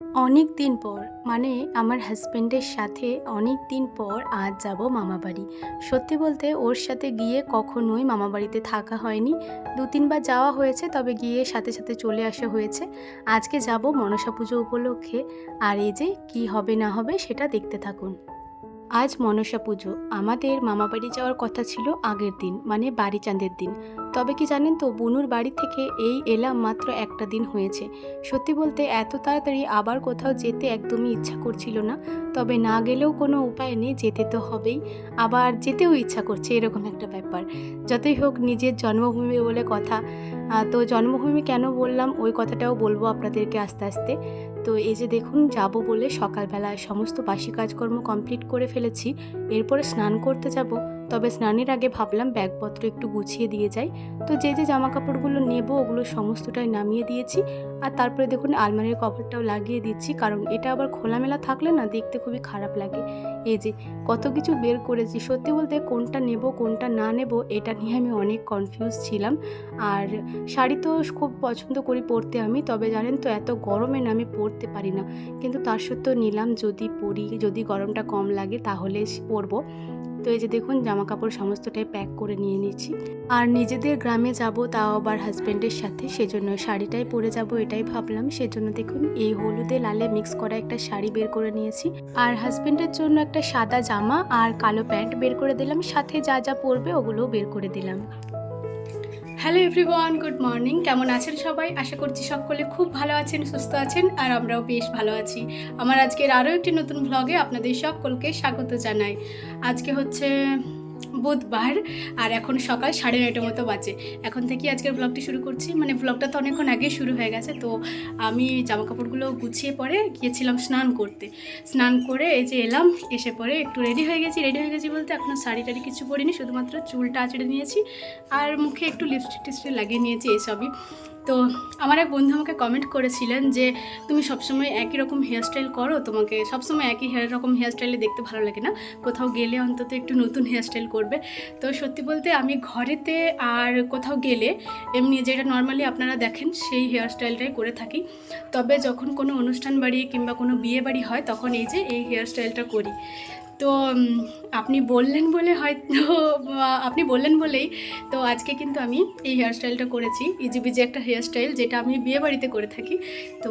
অনেক দিন পর মানে আমার হাজব্যান্ডের সাথে অনেক দিন পর আজ যাব মামাবাড়ি সত্যি বলতে ওর সাথে গিয়ে কখনোই মামাবাড়িতে থাকা হয়নি। দু তিনবার যাওয়া হয়েছে, তবে গিয়ে সাথে সাথে চলে আসা হয়েছে। আজকে যাব মনসা পুজো উপলক্ষে। আর এই যে কি হবে না হবে সেটা দেখতে থাকুন। আজ মনসা পুজো। আমাদের মামাবাড়ি যাওয়ার কথা ছিল আগের দিন মানে বাড়ি চাঁদের দিন। তবে কি জানেন তো, বুনুর বাড়ি থেকে এই এলাম মাত্র একটা দিন হয়েছে। সত্যি বলতে এত তাড়াতাড়ি আবার কোথাও যেতে একদমই ইচ্ছা করছিল না। তবে না গেলেও কোনো উপায় নেই, যেতে তো হবেই। আবার যেতেও ইচ্ছা করছে, এরকম একটা ব্যাপার। যতই হোক নিজের জন্মভূমি বলে কথা। তো জন্মভূমি কেন বললাম, ওই কথাটাও বলব আপনাদেরকে আস্তে আস্তে। তো এই যে দেখুন, যাব বলে সকালবেলায় সমস্ত বাসি কাজকর্ম কমপ্লিট করে ফেলেছি। এরপরে স্নান করতে যাব। তবে স্নানের আগে ভাবলাম ব্যাগপত্র একটু গুছিয়ে দিয়ে যাই। তো যে যে জামা কাপড়গুলো নেব, ওগুলো সমস্তটাই নামিয়ে দিয়েছি। আর তারপরে দেখুন আলমারির কভারটাও লাগিয়ে দিচ্ছি, কারণ এটা আবার খোলামেলা থাকলে না দেখতে খুবই খারাপ লাগে। এই যে কত কিছু বের করেছি, সত্যি বলতে কোনটা নেব, কোনটা না নেব, এটা নিয়ে আমি অনেক কনফিউজ ছিলাম। আর শাড়ি তো খুব পছন্দ করি পরতে আমি, তবে জানেন তো এত গরমে না আমি পরতে পারি না। কিন্তু তার সত্ত্বেও নিলাম, যদি পরি, যদি গরমটা কম লাগে তাহলে পরবো। তো এই যে দেখুন জামা কাপড় সমস্তটাই প্যাক করে নিয়ে নিচ্ছি আর নিজেদের গ্রামে যাব তাও আবার হাজব্যান্ডের সাথে, সেজন্য শাড়িটাই পরে যাব এটাই ভাবলাম। সেজন্য দেখুন, এই হলুদে লালে মিক্স করা একটা শাড়ি বের করে নিয়েছি। আর হাজব্যান্ডের জন্য একটা সাদা জামা আর কালো প্যান্ট বের করে দিলাম। সাথে যা যা পরবে ওগুলোও বের করে দিলাম। হ্যালো এভরিওয়ান গুড মর্নিং কেমন আছেন সবাই? আশা করছি সকলে খুব ভালো আছেন, সুস্থ আছেন, আর আমরাও বেশ ভালো আছি। আমার আজকের আরও একটি নতুন ভ্লগে আপনাদের সকলকে স্বাগত জানাই। আজকে হচ্ছে বুধবার আর এখন সকাল সাড়ে নয়টার মতো বাজে। এখন থেকে আজকের ব্লগটি শুরু করছি। মানে ব্লগটা তো অনেকক্ষণ আগে শুরু হয়ে গেছে, তো আমি জামা কাপড়গুলো গুছিয়ে পরে গিয়েছিলাম স্নান করতে। স্নান করে এই যে এলাম, এসে পরে একটু রেডি হয়ে গেছি। রেডি হয়ে গেছি বলতে এখনও শাড়ি টাড়ি কিছু পরিনি, শুধুমাত্র চুলটা আঁচড়ে নিয়েছি আর মুখে একটু লিপস্টিক টিপস্টিক লাগিয়ে নিয়েছি এইসবই তো আমার এক বন্ধু আমাকে কমেন্ট করেছিলেন যে, তুমি সবসময় একই রকম হেয়ারস্টাইল করো, তোমাকে সবসময় একই হেয়ার রকম হেয়ারস্টাইলে দেখতে ভালো লাগে না। কোথাও গেলে অন্তত একটু নতুন হেয়ারস্টাইল করবে। তো সত্যি বলতে আমি ঘরেতে আর কোথাও গেলে, এমনি যেটা নর্মালি আপনারা দেখেন, সেই হেয়ারস্টাইলটাই করে থাকি। তবে যখন কোনো অনুষ্ঠান বাড়ি কিংবা কোনো বিয়ে বাড়ি হয়, তখন এই যে, এই হেয়ারস্টাইলটা করি। তো আপনি বললেন বলে হয়তো, আপনি বললেন বলেই তো আজকে কিন্তু আমি এই হেয়ারস্টাইলটা করেছি। ইজি বিজি একটা হেয়ারস্টাইল যেটা আমি বিয়ে বাড়িতে করে থাকি। তো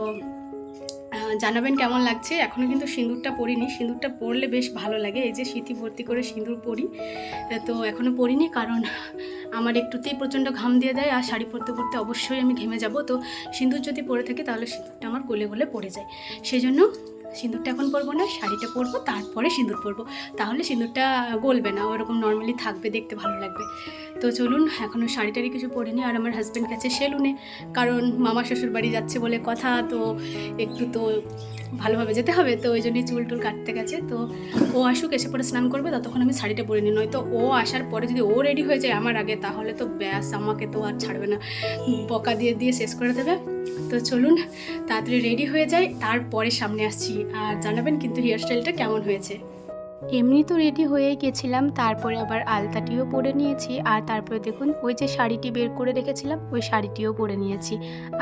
জানাবেন কেমন লাগছে? এখনও কিন্তু সিঁদুরটা পরিনি। সিঁদুরটা পরলে বেশ ভালো লাগে। এই যে স্মৃতি ভর্তি করে সিঁদুর পরি। তো এখনও পরিনি কারণ আমার একটুতেই প্রচণ্ড ঘাম দিয়ে দেয় আর শাড়ি পরতে পরতে অবশ্যই আমি ঘেমে যাব। তো, সিঁদুর যদি পরে থাকে তাহলে সিঁদুরটা আমার গলে গলে পড়ে যায়। সেই জন্য সিঁদুরটা এখন পরবো না, শাড়িটা পরবো, তারপরে সিঁদুর পরবো। তাহলে সিঁদুরটা গলবে না, ওরকম নর্মালি থাকবে, দেখতে ভালো লাগবে। তো চলুন এখনও শাড়ি টাড়ি কিছু পরিনি আর আমার হাজব্যান্ড গেছে সেলুনে কারণ মামা শ্বশুর বাড়ি যাচ্ছে বলে কথা, তো একটু তো ভালোভাবে যেতে হবে, তো ওই জন্যই চুল টুল কাটতে গেছে। তো ও আসুক, এসে পরে স্নান করবে, ততক্ষণ আমি শাড়িটা পরে নিই। নয়তো ও আসার পরে যদি ও রেডি হয়ে যায় আমার আগে, তাহলে তো ব্যাস, আমাকে তো আর ছাড়বে না। বকা দিয়ে দিয়ে শেষ করে দেবে। তো চলুন, তাড়াতাড়ি রেডি হয়ে যায় তারপরে সামনে আসছি। আর জানাবেন কিন্তু হেয়ারস্টাইলটা কেমন হয়েছে। এমনি তো রেডি হয়ে গেছিলাম, তারপরে আবার আলতাটিও পরে নিয়েছি, আর তারপরে দেখুন ওই যে শাড়িটি বের করে রেখেছিলাম, ওই শাড়িটিও পরে নিয়েছি।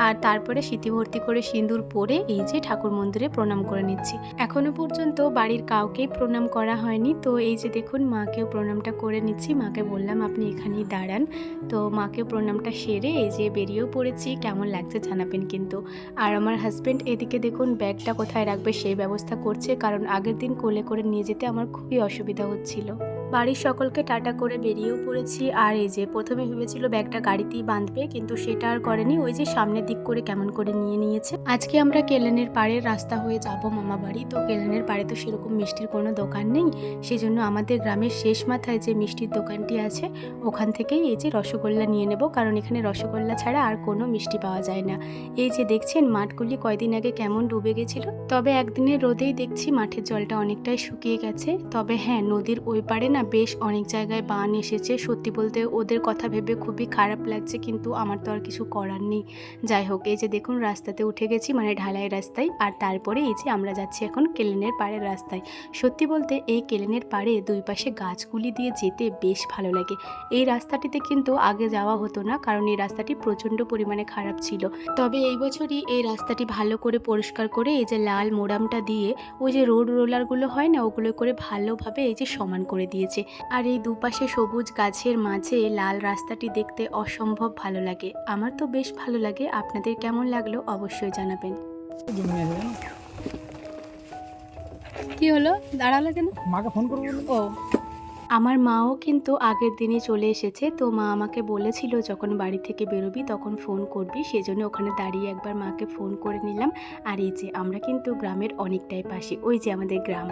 আর তারপরে স্মৃতি ভর্তি করে সিঁদুর পরে এই যে ঠাকুর মন্দিরে প্রণাম করে নিচ্ছি। এখনও পর্যন্ত বাড়ির কাউকেই প্রণাম করা হয়নি, তো এই যে দেখুন মাকেও প্রণামটা করে নিচ্ছি। মাকে বললাম, আপনি এখানেই দাঁড়ান। তো মাকে প্রণামটা সেরে এই যে বেরিয়েও পড়েছি, কেমন লাগছে জানাবেন কিন্তু। আর আমার হাজব্যান্ড এদিকে দেখুন ব্যাগটা কোথায় রাখবে সেই ব্যবস্থা করছে, কারণ আগের দিন কোলে করে নিয়ে যেতে আমার খুবই অসুবিধা হচ্ছিল। বাড়ির সকলকে টাটা করে বেরিয়েও পড়েছি। আর এই যে প্রথমে ভেবেছিল ব্যাগটা গাড়িতেই বাঁধবে, কিন্তু সেটা আর করেনি। ওই যে সামনের দিক করে কেমন করে নিয়ে নিয়েছে। আজকে আমরা কেলেনের পাড়ের রাস্তা হয়ে যাব মামা বাড়ি। তো কেলেনের পাড়ে তো সেরকম মিষ্টির কোনো দোকান নেই। সেজন্য আমাদের গ্রামের শেষ মাথায় যে মিষ্টির দোকানটি আছে, ওখান থেকেই এই যে রসগোল্লা নিয়ে নেব। কারণ এখানে রসগোল্লা ছাড়া আর কোনো মিষ্টি পাওয়া যায় না। এই যে দেখছেন, মাঠগুলি কয়দিন আগে কেমন ডুবে গেছিল। তবে একদিনের রোদেই দেখছি মাঠের জলটা অনেকটাই শুকিয়ে গেছে। তবে হ্যাঁ নদীর ওই পারে না বেশ অনেক জায়গায় বান এসেছে। সত্যি বলতে ওদের কথা ভেবে খুবই খারাপ লাগছে, কিন্তু আমার তো আর কিছু করার নেই। যাই হোক, এই যে দেখুন, রাস্তাতে উঠে গেছি মানে ঢালাই রাস্তায়। আর তারপরে এই যে আমরা যাচ্ছি এখন কেলেনের পাড়ের রাস্তায়। সত্যি বলতে এই কেলেনের পাড়ে দুই পাশে গাছগুলি দিয়ে যেতে বেশ ভালো লাগে। এই রাস্তাটিতে কিন্তু আগে যাওয়া হতো না, কারণ এই রাস্তাটি প্রচণ্ড পরিমাণে খারাপ ছিল। তবে এই বছরই এই রাস্তাটি ভালো করে পরিষ্কার করে এই যে লাল মোড়ামটা দিয়ে ওই যে রোড রোলারগুলো হয় না, ওগুলো করে ভালোভাবে এই যে সমান করে দিয়েছে। আর এই দুপাশে সবুজ গাছের মাঝে লাল রাস্তাটি দেখতে অসম্ভব ভালো লাগে। আমার তো বেশ ভালো লাগে। আপনাদের কেমন লাগল অবশ্যই জানাবেন। কি হলো? দাঁড়াল কেন? মাকে ফোন করব ও। আমার মাও কিন্তু আগের দিনে চলে এসেছে। তো মা আমাকে বলেছিল যখন বাড়ি থেকে বেরোবি তখন ফোন করবি। সেজন্য ওখানে দাঁড়িয়ে একবার মাকে ফোন করে নিলাম। আর এই যে আমরা কিন্তু গ্রামের অনেকটাই পাশে। ওই যে আমাদের গ্রাম।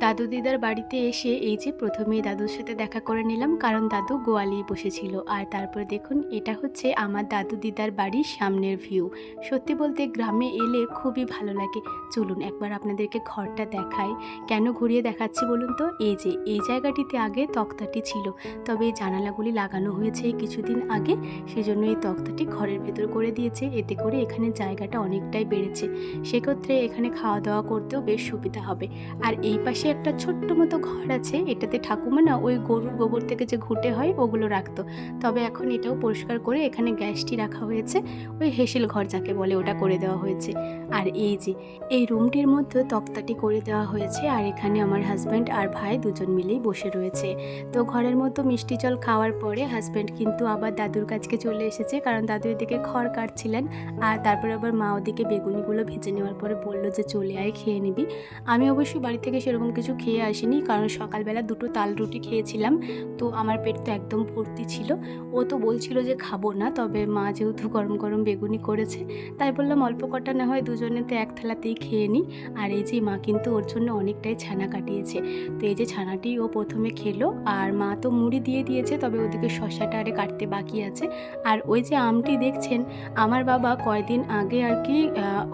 দাদু দিদার বাড়িতে এসে এই যে প্রথমেই দাদুর সাথে দেখা করে নিলাম, কারণ দাদু গোয়ালি বসেছিল। আর তারপরে দেখুন, এটা হচ্ছে আমার দাদু দিদার বাড়ির সামনের ভিউ সত্যি বলতে গ্রামে এলে খুবই ভালো লাগে। চলুন, একবার আপনাদেরকে ঘরটা দেখাই। কেন ঘুরিয়ে দেখাচ্ছি বলুন তো? এই যে, এই জায়গাটিতে আগে তক্তাটি ছিল। তবে এই জানালাগুলি লাগানো হয়েছে কিছুদিন আগে। সেজন্য এই তক্তাটি ঘরের ভেতর করে দিয়েছে। এতে করে এখানে জায়গাটা অনেকটাই বেড়েছে। সেক্ষেত্রে এখানে খাওয়া দাওয়া করতেও বেশ সুবিধা হবে। আর এই পাশে একটা ছোট্ট মতো ঘর আছে, এটাতে ঠাকুমা না ওই গরুর গোবর থেকে যে ঘুটে হয়, ওগুলো রাখতো। তবে এখন এটাও পরিষ্কার করে এখানে গ্যাসটি রাখা হয়েছে, ওই হেসেল ঘর যাকে বলে ওটা করে দেওয়া হয়েছে। আর এই যে, এই রুমটির মধ্যে তক্তাটি করে দেওয়া হয়েছে, আর এখানে আমার হাজব্যান্ড আর ভাই দুজন মিলেই বসে রয়েছে। তো ঘরের মতো মিষ্টি জল খাওয়ার পরে হাজব্যান্ড কিন্তু আবার দাদুর কাছকে চলে এসেছে, কারণ দাদু এদিকে খড় কাটছিলেন, আর তারপরে আবার মা ওদিকে বেগুনিগুলো ভেজে নেওয়ার পরে বলল যে চলে আয়, খেয়ে নিবি। আমি অবশ্যই বাড়ি থেকে সেরকম কিছু খেয়ে আসিনি, কারণ সকালবেলা দুটো তাল রুটি খেয়েছিলাম। তো আমার পেট তো একদম ভর্তি ছিল। ও তো বলছিল যে খাব না, তবে মা যেহেতু গরম গরম বেগুনি করেছে, তাই বললাম অল্প কটা না হয় দুজনে তো এক থালাতেই খেয়ে নিই। আর এই যে মা কিন্তু ওর জন্য অনেকটাই ছানা কাটিয়েছে। তো এই যে ছানাটি ও প্রথমে খেলো, আর মা তো মুড়ি দিয়ে দিয়েছে, তবে ওদিকে শশাটা আরে কাটতে বাকি আছে। আর ওই যে আমটি দেখছেন, আমার বাবা কয়দিন আগে আর কি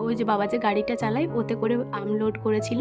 ওই যে বাবা যে গাড়িটা চালায়, ওতে করে আম লোড করেছিল।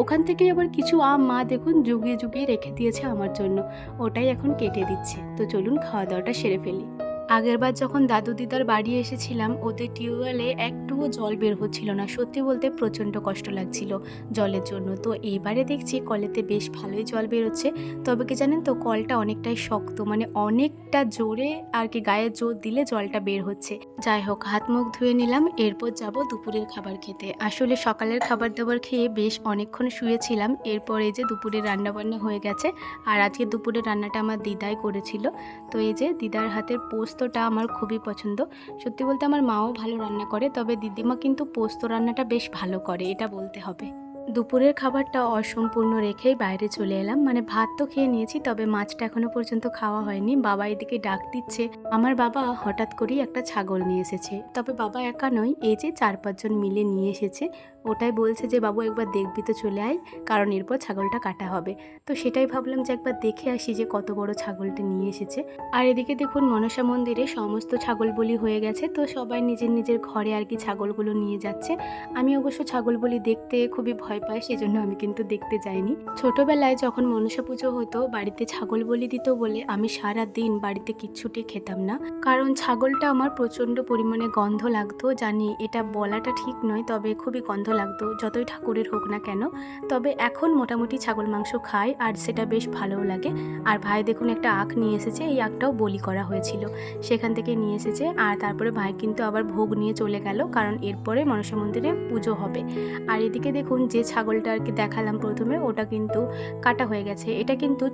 ওখান থেকে আবার কিছু আম মা দেখুন জুগিয়ে জুগিয়ে রেখে দিয়েছে আমার জন্য। ওটাই এখন কেটে দিচ্ছে। তো চলুন খাওয়া দাওয়াটা সেরে ফেলি। আগেরবার যখন দাদু দিদার বাড়ি এসেছিলাম ওদের টিউবওয়েলে একটুও জল বের হচ্ছিল না। সত্যি বলতে প্রচণ্ড কষ্ট লাগছিল জলের জন্য। তো এইবারে দেখছি কলেতে বেশ ভালোই জল বেরোচ্ছে। তবে কি জানেন তো, কলটা অনেকটাই শক্ত মানে অনেকটা জোরে আর কি গায়ে জোর দিলে জলটা বের হচ্ছে। যাই হোক, হাত মুখ ধুয়ে নিলাম, এরপর যাব দুপুরের খাবার খেতে। আসলে সকালের খাবার দাবার খেয়ে বেশ অনেকক্ষণ শুয়েছিলাম, এরপর এই যে দুপুরের রান্নাবান্না হয়ে গেছে। আর আজকে দুপুরের রান্নাটা আমার দিদাই করেছিল। তো এই যে দিদার হাতের পোস্তটা আমার খুবই পছন্দ। সত্যি বলতে আমার মাও ভালো রান্না করে, তবে দিদিমা কিন্তু পোস্ত রান্নাটা বেশ ভালো করে, এটা বলতে হবে। দুপুরের খাবারটা অসম্পূর্ণ রেখেই বাইরে চলে এলাম। মানে ভাত তো খেয়ে নিয়েছি, তবে মাছটা এখনও পর্যন্ত খাওয়া হয়নি। বাবা এদিকে ডাক দিচ্ছে, আমার বাবা হঠাৎ করেই একটা ছাগল নিয়ে এসেছে। তবে বাবা একা নয়, এই যে চার পাঁচজন মিলে নিয়ে এসেছে। ওটাই বলছে যে, বাবু, একবার দেখবি তো চলে আয়, কারণ এরপর ছাগলটা কাটা হবে। তো সেটাই ভাবলাম যে, একবার দেখে আসি যে, কত বড় ছাগলটা নিয়ে এসেছে। আর এদিকে দেখুন, মনসা মন্দিরে সমস্ত ছাগল বলি হয়ে গেছে। তো সবাই নিজের নিজের ঘরে আর কি ছাগলগুলো নিয়ে যাচ্ছে। আমি অবশ্য ছাগল বলি দেখতে খুবই ভয় পাই সেজন্য আমি কিন্তু দেখতে যাইনি। ছোটবেলায় যখন মনসা পুজো হতো, বাড়িতে ছাগল বলি দিত বলে আমি সারা দিন বাড়িতে কিচ্ছুটি খেতাম না। কারণ ছাগলটা আমার প্রচণ্ড পরিমাণে গন্ধ লাগতো, জানি এটা বলাটা ঠিক নয়, তবে খুবই গন্ধ লাগতো, যতই ঠাকুরের হোক না কেন। তবে এখন মোটামুটি ছাগল মাংস খাই, আর সেটা বেশ ভালোও লাগে। আর ভাই দেখুন একটা আখ নিয়ে এসেছে, এই আখটাও বলি করা হয়েছিল। সেখান থেকে নিয়ে এসেছে, আর তারপরে ভাই কিন্তু আবার ভোগ নিয়ে চলে গেল, কারণ এরপরে মনসা মন্দিরে পুজো হবে। আর এদিকে দেখুন, যে ছাগলটা আর কি দেখালাম প্রথমে, ওটা কিন্তু কাটা হয়ে গেছে। এটা কিন্তু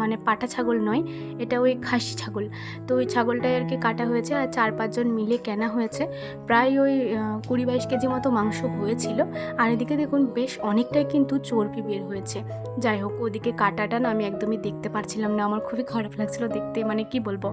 মানে পাটা ছাগল নয়, এটা ওই খাসি ছাগল। তো ওই ছাগলটাই আর কি কাটা হয়েছে আর চার পাঁচজন মিলে কেনা হয়েছে। প্রায় ওই কুড়ি বাইশ কেজি মতো মাংস হয়েছিল। আর এদিকে দেখুন বেশ অনেকটাই কিন্তু চর্বি বের হয়েছে। যাই হোক, ওদিকে কাটাটা না আমি একদমই দেখতে পারছিলাম না। আমার খুবই খারাপ লাগছিল দেখতে মানে কি বলব?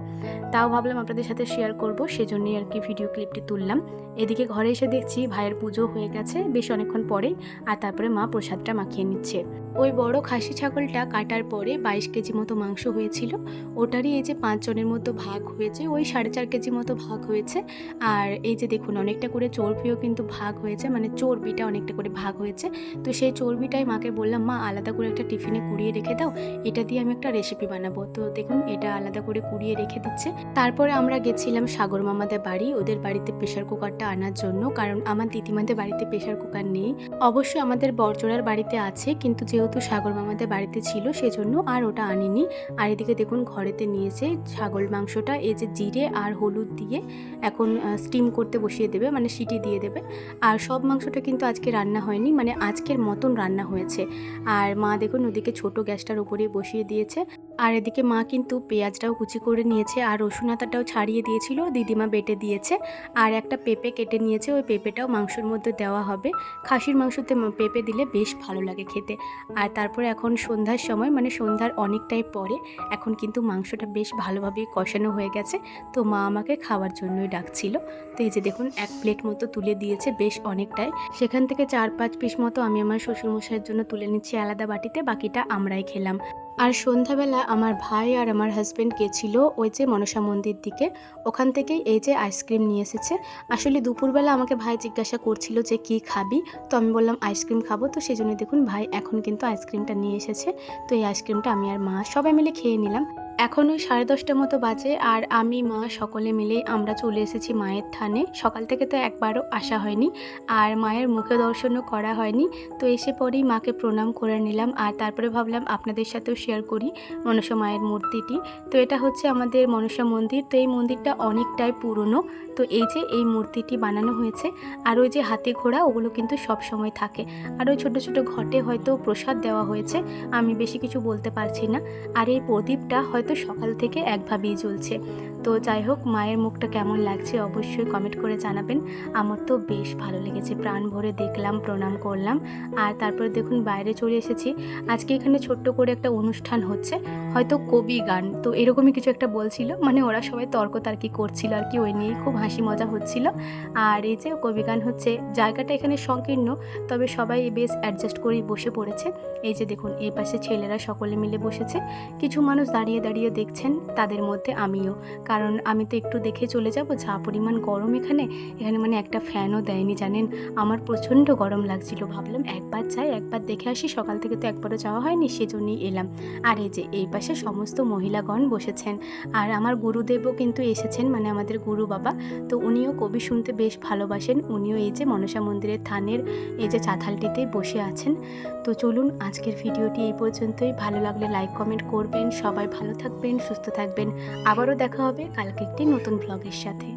তাও ভাবলাম আপনাদের সাথে শেয়ার করব, সেজন্যই আর কি ভিডিও ক্লিপটি তুললাম। এদিকে ঘরে এসে দেখছি ভাইয়ের পুজো হয়ে গেছে, বেশ অনেকক্ষণ পরেই। আর তারপরে মা প্রসাদটা মাখিয়ে নিচ্ছে। ওই বড় খাসি ছাগলটা কাটার পরে বাইশ কেজি মতো মাংস হয়েছিল। ওটারই এই যে পাঁচজনের মতো ভাগ হয়েছে, ওই সাড়ে চার কেজি মতো ভাগ হয়েছে। আর এই যে দেখুন, অনেকটা করে চর্বিও কিন্তু ভাগ হয়েছে মানে চর্বিটা অনেকটা করে ভাগ হয়েছে। তো সেই চর্বিটাই মাকে বললাম, মা, আলাদা করে একটা টিফিনে কুড়িয়ে রেখে দাও। এটা দিয়ে আমি একটা রেসিপি বানাবো। তো দেখুন, এটা আলাদা করে কুড়িয়ে রেখে দিচ্ছে। তারপরে আমরা গেছিলাম সাগর মামাদের বাড়ি। ওদের বাড়িতে প্রেশার কুকারটা আনার জন্য, কারণ আমার দিদিমাদের বাড়িতে প্রেশার কুকার নেই। অবশ্যই আমাদের বরজোড়ার বাড়িতে আছে, কিন্তু যেহেতু সাগর মামাদের বাড়িতে ছিল, সেজন্য আর ওটা আনিনি। আর এদিকে দেখুন, ঘরেতে নিয়েছে ছাগল মাংসটা, এই যে জিরে আর হলুদ দিয়ে এখন স্টিম করতে বসিয়ে দেবে মানে সিটি দিয়ে দেবে। আর সব মাংসটা কিন্তু আজকে রান্না হয়নি মানে আজকের মতন রান্না হয়েছে। আর মা দেখুন, ওদিকে ছোট গ্যাসটার উপরে বসিয়ে দিয়েছে। আর এদিকে মা কিন্তু পেঁয়াজটাও কুচি করে নিয়েছে, আর রসুন আতাটাও ছাড়িয়ে দিয়েছিল, দিদিমা বেটে দিয়েছে। আর একটা পেঁপে কেটে নিয়েছে, ওই পেঁপেটাও মাংসের মধ্যে দেওয়া হবে। খাসির মাংসতে পেঁপে দিলে বেশ ভালো লাগে খেতে। আর তারপরে এখন সন্ধ্যার সময় মানে সন্ধ্যার অনেকটাই পরে, এখন কিন্তু মাংসটা বেশ ভালোভাবেই কষানো হয়ে গেছে। তো মা আমাকে খাওয়ার জন্যই ডাকছিল। তো এই যে দেখুন, এক প্লেট মতো তুলে দিয়েছে বেশ অনেকটাই। সেখান থেকে চার পাঁচ পিস মতো আমি আমার শ্বশুরমশাইয়ের জন্য তুলে নিচ্ছি আলাদা বাটিতে, বাকিটা আমরাই খেলাম। আর সন্ধ্যাবেলা আমার ভাই আর আমার হাজব্যান্ড গেছিল ওই যে মনসা মন্দির দিকে। ওখান থেকেই এই যে আইসক্রিম নিয়ে এসেছে। আসলে দুপুরবেলা আমাকে ভাই জিজ্ঞাসা করছিল যে, কি খাবি? তো আমি বললাম আইসক্রিম খাব। তো সেই জন্য দেখুন ভাই এখন কিন্তু আইসক্রিমটা নিয়ে এসেছে। তো এই আইসক্রিমটা আমি আর মা সবাই মিলে খেয়ে নিলাম। এখন ওই সাড়ে দশটা মতো বাজে আর আমি, মা সকলে মিলে আমরা চলে এসেছি মায়ের থানে। সকাল থেকে তো একবারও আসা হয়নি আর মায়ের মুখে দর্শনও করা হয়নি। তো এসে পরেই মাকে প্রণাম করে নিলাম আর তারপরে ভাবলাম আপনাদের সাথেও শেয়ার করি মনসা মায়ের মূর্তিটি। তো এটা হচ্ছে আমাদের মনসা মন্দির। তো এই মন্দিরটা অনেকটাই পুরনো। তো এই যে এই মূর্তিটি বানানো হয়েছে, আর ওই যে হাতে ঘোড়া ওগুলো কিন্তু সব সময় থাকে। আর ওই ছোটো ছোটো ঘটে হয়তো প্রসাদ দেওয়া হয়েছে, আমি বেশি কিছু বলতে পারছি না। আর এই প্রদীপটা হয়তো সকাল থেকে একভাবেই জ্বলছে। তো যাই হোক, মায়ের মুখটা কেমন লাগছে অবশ্যই কমেন্ট করে জানাবেন। আমার তো বেশ ভালো লেগেছে, প্রাণ ভরে দেখলাম, প্রণাম করলাম। আর তারপরে দেখুন, বাইরে চলে এসেছি। আজকে এখানে ছোট্ট করে একটা অনুষ্ঠান হচ্ছে, হয়তো কবি গান, তো এরকমই কিছু একটা বলছিল। মানে ওরা সবাই তর্কতার্কি করছিল আর কি, ওই নিয়েই খুব হাসি মজা হচ্ছিল। আর এই যে কবি গান হচ্ছে, জায়গাটা এখানে সংকীর্ণ, তবে সবাই বেশ অ্যাডজাস্ট করেই বসে পড়েছে। এই যে দেখুন, এই পাশে ছেলেরা সকলে মিলে বসেছে। কিছু মানুষ দাঁড়িয়ে দাঁড়িয়ে দেখছেন, তাদের মধ্যে আমিও। কারণ আমি তো একটু দেখে চলে যাব, যা পরিমাণ গরম এখানে। এখানে মানে একটা ফ্যানও দেয়নি, জানেন? আমার প্রচণ্ড গরম লাগছিল, ভাবলাম একবার যাই, একবার দেখে আসি, সকাল থেকে তো একবারও যাওয়া হয়নি, সেজন্যই এলাম। আর এই যে, এই পাশে সমস্ত মহিলাগণ বসেছেন। আর আমার গুরুদেবও কিন্তু এসেছেন মানে আমাদের গুরু বাবা। তো উনিও কবি শুনতে বেশ ভালোবাসেন। উনিও এই যে, মনসা মন্দিরের থানের এই যে চাতালটিতে বসে আছেন। তো চলুন, আজকের ভিডিওটি এই পর্যন্তই। ভালো লাগলে লাইক কমেন্ট করবেন। সবাই ভালো থাকবেন, সুস্থ থাকবেন। আবারও দেখা হবে কালকে একটি নতুন ব্লগের সাথে।